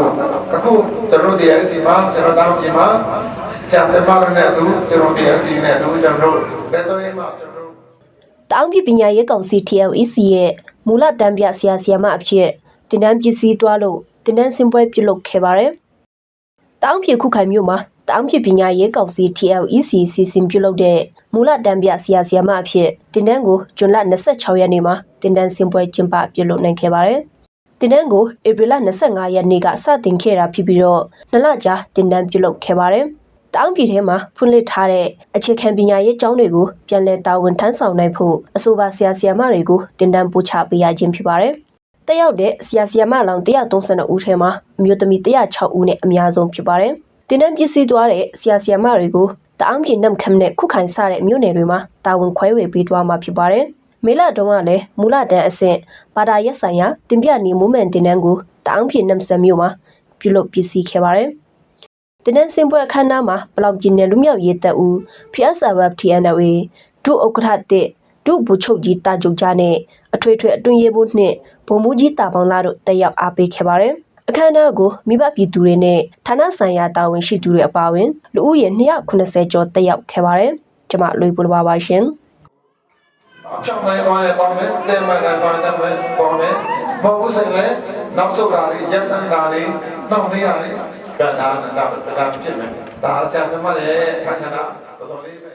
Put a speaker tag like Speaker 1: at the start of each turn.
Speaker 1: ဘူးအခုကျွန်တော်တို့ DSC မှာကျွန်တော်တောင်းပြင်မှာဆရာဆရာမတို့နဲ့အတူကျွန်တော် DSC နဲ့အတူကျွန်တော်တို့လက်တော်ရေးမှာကျွန်တော်တို့
Speaker 2: တောင်ပြည်ပညာရေးကောင်စီ TLEC ရဲ့မူလတန်းပြဆရာဆရာမအဖြစ်တင်တန်းပစ္စည်းသွားလို့တင်တန်းစင်ပွဲပြုလုပ်ခဲ့ပါတယ်။တောင်ပြည်ခုခိုင်မြို့မှာတောင်ပြည်ပညာရေးကောင်စီ TLEC စီစဉ်ပြုလုပ်တဲ့မူလတန်းပြဆရာဆရာမအဖြစ်တင်တန်းကိုဇွန်လ26ရက်နေ့မှာတင်တန်းစင်ပွဲကျင်းပပြုလုပ်နိုင်ခဲ့ပါတယ်။ တင်တန်းကိုဧပြီလ25ရက်နေ့ကစတင်ခဲ့တာဖြစ်ပြီးတော့နှစ်လကြာတင်တန်းပြုလုပ်ခဲ့ပါတယ်။တောင်ပြည်ထဲမှာဖွင့်လှစ်ထားတဲ့အခြေခံပညာရေးကျောင်းတွေကိုပြန်လည်တာဝန်ထမ်းဆောင်နိုင်ဖို့အဆိုပါဆရာဆရာမတွေကိုတင်ဒန်းပို့ချပေးရခြင်းဖြစ်ပါတယ်။တက်ရောက်တဲ့ဆရာဆရာမလောင်132ဦးထဲမှာအမျိုးသမီး106ဦးနဲ့အများဆုံးဖြစ်ပါတယ်။တင်ဒန်းပစ္စည်းသွားတဲ့ဆရာဆရာမတွေကိုတအောင်းပြည်နမ်ခမ်နဲ့ခုခိုင်စတဲ့မြို့နယ်တွေမှာတာဝန်ခွဲဝေပေးသွားမှာဖြစ်ပါတယ်။ မေလတုန်းကလည်းမူလတန်းအဆင့်ဘာသာရပ်ဆိုင်ရာတင်ပြနေမှုမှန်တင်ဒန်းကိုတအောင်းပြည်နမ်ဆမ်မြို့မှာပြုလုပ်ပစ္စည်းခဲ့ပါတယ်။တင်းနန်းစင်ပွဲအခမ်းအနားမှာပလောင်ပြည်နယ်လူမျိုးရေးတပ်ဦး PSRF TNLA ဒုဥက္ကဋ္ဌတစ်ဒုဗိုလ်ချုပ်ကြီးတာကြုတ်ကြားနဲ့အထွေထွေအတွင်းရေးမှူးနှင့်ဗိုလ်မှူးကြီးတာပေါင်းလာတို့တက်ရောက်အားပေးခဲ့ပါတယ်။အခမ်းအနားကိုမိဘပြည်သူတွေနဲ့ဌာနဆိုင်ရာတာဝန်ရှိသူတွေအပါအဝင်လူဦးရေ290ကျော်တက်ရောက်ခဲ့ပါတယ်။ကျွန်မလွေပူပါပါရှင်။
Speaker 1: ဖြောင်းနိုင်သွားတယ်ပေါ့မယ်တဲမှန်နိုင်သွားတယ်ပေါ့မယ်မဟုတ်ဘူးဆိုရင်လည်းနောက်ဆုတ်တာလေးရက်တန်တာလေးနောက်နေရလေးကဒါဒါဒါဖြစ်မယ်ဒါဆရာဆရာမရဲ့ခန္ဓာတော်တော်လေးပဲ